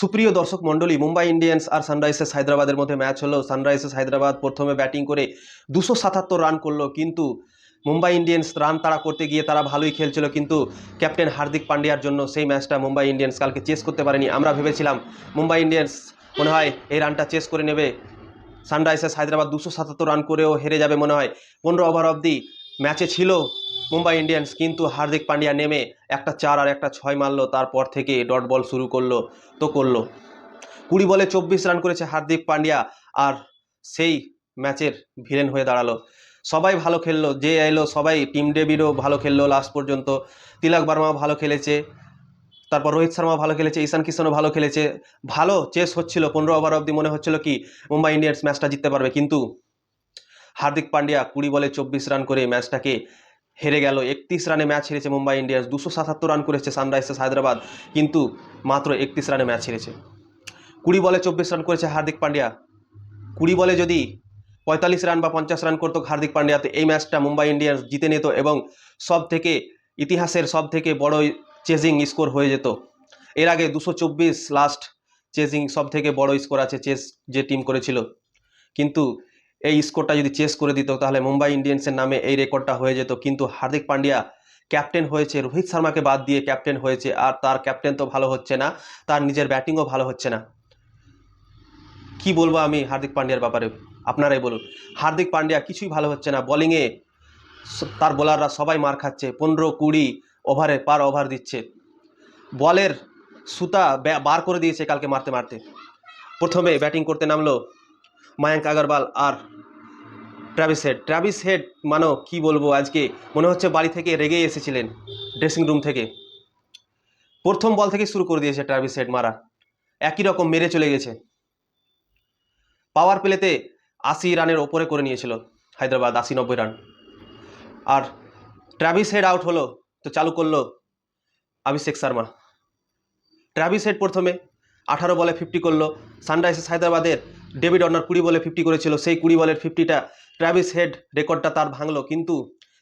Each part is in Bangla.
সুপ্রিয় দর্শক মণ্ডলী, মুম্বাই ইন্ডিয়ান্স আর সানরাইজার্স হায়দ্রাবাদের মধ্যে ম্যাচ হলো। সানরাইজার্স হায়দ্রাবাদ প্রথমে ব্যাটিং করে দুশো সাতাত্তর রান করল, কিন্তু মুম্বাই ইন্ডিয়ান্স রান তাড়া করতে গিয়ে তারা ভালোই খেলছিল, কিন্তু ক্যাপ্টেন হার্দিক পান্ডিয়ার জন্য সেই ম্যাচটা মুম্বাই ইন্ডিয়ান্স কালকে চেস করতে পারেনি। আমরা ভেবেছিলাম মুম্বাই ইন্ডিয়ান্স মনে হয় এই রানটা চেস করে নেবে। সানরাইজার্স হায়দ্রাবাদ দুশো সাতাত্তর রান করেও হেরে যাবে মনে হয়। পনেরো ওভার অবধি ম্যাচে ছিল মুম্বাই ইন্ডিয়ান্স, কিন্তু হার্দিক পান্ডিয়া নেমে একটা চার আর একটা ছয় মারলো, তারপর থেকে ডট বল শুরু করল, তো করল। কুড়ি বলে চব্বিশ রান করেছে হার্দিক পান্ডিয়া, আর সেই ম্যাচের ভিলেন হয়ে দাঁড়াল। সবাই ভালো খেললো, যে এলো সবাই, টিম ডেভিডও ভালো খেললো লাস্ট পর্যন্ত। তিলক বার্মা ভালো খেলেছে, তারপর রোহিত শর্মা ভালো খেলেছে, ঈশান কিষণও ভালো খেলেছে। ভালো চেস হচ্ছিল, পনেরো ওভার অবধি মনে হচ্ছিল কি, মুম্বাই ইন্ডিয়ান্স ম্যাচটা জিততে পারবে, কিন্তু হার্দিক পান্ডিয়া কুড়ি বলে চব্বিশ রান করে ম্যাচটাকে হেরে গেল। একত্রিশ রানে ম্যাচ হেরেছে মুম্বাই ইন্ডিয়ান্স, দুশো সাতাত্তর রান করেছে সানরাইজার্স হায়দ্রাবাদ, কিন্তু মাত্র একত্রিশ রানে ম্যাচ হেরেছে। কুড়ি বলে চব্বিশ রান করেছে হার্দিক পান্ডিয়া। কুড়ি বলে যদি পঁয়তাল্লিশ রান বা পঞ্চাশ রান করতো হার্দিক পান্ডিয়া তো এই ম্যাচটা মুম্বাই ইন্ডিয়ান্স জিতে নিত এবং সব থেকে ইতিহাসের সব থেকে বড় চেজিং স্কোর হয়ে যেত। এর আগে দুশো চব্বিশ লাস্ট চেজিং সব থেকে বড় স্কোর আছে চেস যে টিম করেছিল। কিন্তু এই স্কোরটা যদি চেস করে দিত, তাহলে মুম্বাই ইন্ডিয়ান্সের নামে এই রেকর্ডটা হয়ে যেত। কিন্তু হার্দিক পান্ডিয়া ক্যাপ্টেন হয়েছে, রোহিত শর্মাকে বাদ দিয়ে ক্যাপ্টেন হয়েছে, আর তার ক্যাপ্টেন তো ভালো হচ্ছে না, তার নিজের ব্যাটিংও ভালো হচ্ছে না। কি বলব আমি হার্দিক পান্ডিয়ার ব্যাপারে? আপনারাই বলুন। হার্দিক পান্ডিয়া কিছুই ভালো হচ্ছে না। বোলিংয়ে তার বোলাররা সবাই মার খাচ্ছে, পনেরো কুড়ি ওভারে পার ওভার দিচ্ছে। বলের সুতা বার করে দিয়েছে কালকে মারতে মারতে। প্রথমে ব্যাটিং করতে নামলো মায়াঙ্ক আগরওয়াল আর ট্রাভিস হেড ট্রাভিস হেড মানো কি বলব আজকে? মনে হচ্ছে বাড়ি থেকে রেগেই এসেছিলেন ড্রেসিং রুম থেকে। প্রথম বল থেকে শুরু করে দিয়েছে ট্রাভিস হেড মারা। একই রকম মেরে চলে গেছে। পাওয়ার প্লেতে আশি রানের ওপরে করে নিয়েছিল হায়দ্রাবাদ, আশি নব্বই রান। আর ট্রাভিস হেড আউট হলো, তো চালু করল অভিষেক শর্মা। ট্রাভিস হেড প্রথমে আঠারো বলে ফিফটি করল। সানরাইজার্স হায়দ্রাবাদের ডেভিড অর্নার কুড়ি বলে ফিফটি করেছিল, সেই কুড়ি বলের ফিফটিটা ট্রাভিস হেড রেকর্ডটা তার ভাঙলো, কিন্তু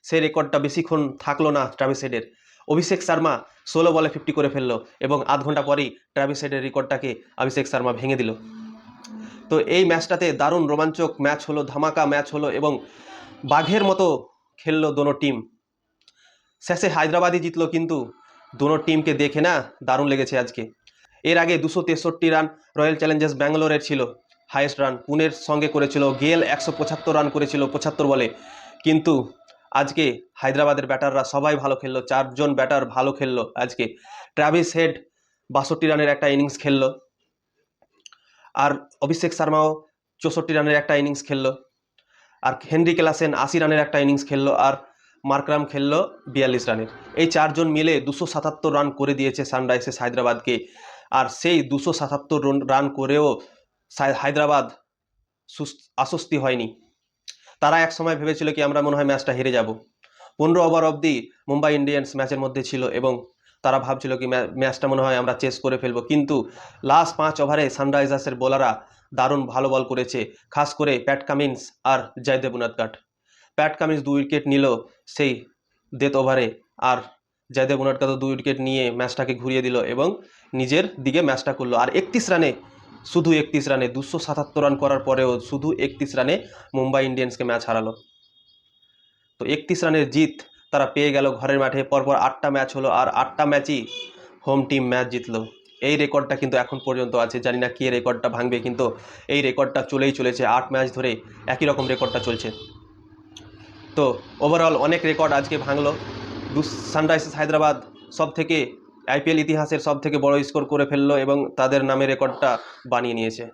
সেই রেকর্ডটা বেশিক্ষণ থাকল না ট্রাভিস হেডের অভিষেক শর্মা ষোলো বলে ফিফটি করে ফেলল এবং আধ ঘণ্টা পরেই ট্রাভিস হেডের রেকর্ডটাকে অভিষেক শর্মা ভেঙে দিল। তো এই ম্যাচটাতে দারুণ রোমাঞ্চক ম্যাচ হলো, ধামাকা ম্যাচ হলো এবং বাঘের মতো খেললো দোনো টিম শেষে হায়দ্রাবাদই জিতলো, কিন্তু দোনো টিমকে দেখে না দারুণ লেগেছে আজকে। এর আগে দুশো তেষট্টি রান রয়্যাল চ্যালেঞ্জার্স ব্যাঙ্গালোরের ছিল। হাইয়েস্ট রান পুনের সঙ্গে করেছিল। গেল একশো পঁচাত্তর রান করেছিল পঁচাত্তর বলে। কিন্তু আজকে হায়দ্রাবাদের ব্যাটাররা সবাই ভালো খেললো, চারজন ব্যাটার ভালো খেললো আজকে। ট্রাভিস হেড বাষট্টি রানের একটা ইনিংস খেললো। আর অভিষেক শর্মাও চৌষট্টি রানের একটা ইনিংস খেললো। আর হেনরি ক্লাসেন আশি রানের একটা ইনিংস খেললো। আর মার্করাম খেললো বিয়াল্লিশ রানের। এই চারজন মিলে দুশো সাতাত্তর রান করে দিয়েছে সানরাইজার্স হায়দ্রাবাদকে। আর সেই দুশো সাতাত্তর রান করেও হায়দ্রাবাদ আশ্বস্তি হয়নি। তারা এক সময় ভেবেছিল কি আমরা মনে হয় ম্যাচটা হেরে যাব। পনেরো ওভার অবধি মুম্বাই ইন্ডিয়ান্স ম্যাচের মধ্যে ছিল এবং তারা ভাবছিল কি ম্যা- ম্যাচটা মনে হয় আমরা চেস করে ফেলব। কিন্তু লাস্ট পাঁচ ওভারে সানরাইজার্সের বোলাররা দারুণ ভালো বল করেছে, খাস করে প্যাট কামিন্স আর জয়দেব উনাদকাট প্যাট কামিন্স দু উইকেট নিল সেই ডেথ ওভারে আর জয়দেব উনাদকাট দুই উইকেট নিয়ে ম্যাচটাকে ঘুরিয়ে দিল এবং নিজের দিকে ম্যাচটা করল। আর একত্রিশ রানে শুধু একত্রিশ রানে, দুশো সাতাত্তর রান করার পরেও শুধু একত্রিশ রানে মুম্বাই ইন্ডিয়ান্সকে ম্যাচ হারালো। তো একত্রিশ রানের জিত তারা পেয়ে গেল ঘরের মাঠে, পরপর আটটা ম্যাচ হলো আর আটটা ম্যাচই হোম টিম ম্যাচ জিতলো। এই রেকর্ডটা কিন্তু এখন পর্যন্ত আছে, জানি না কে রেকর্ডটা ভাঙবে, কিন্তু এই রেকর্ডটা চলেই চলেছে, আট ম্যাচ ধরে একই রকম রেকর্ডটা চলছে। তো ওভারঅল অনেক রেকর্ড আজকে ভাঙলো। সানরাইজার্স হায়দ্রাবাদ সব থেকে আইপিএল ইতিহাসের সব থেকে বড় স্কোর করে ফেলল এবং তাদের নামে রেকর্ডটা বানিয়ে নিয়েছে।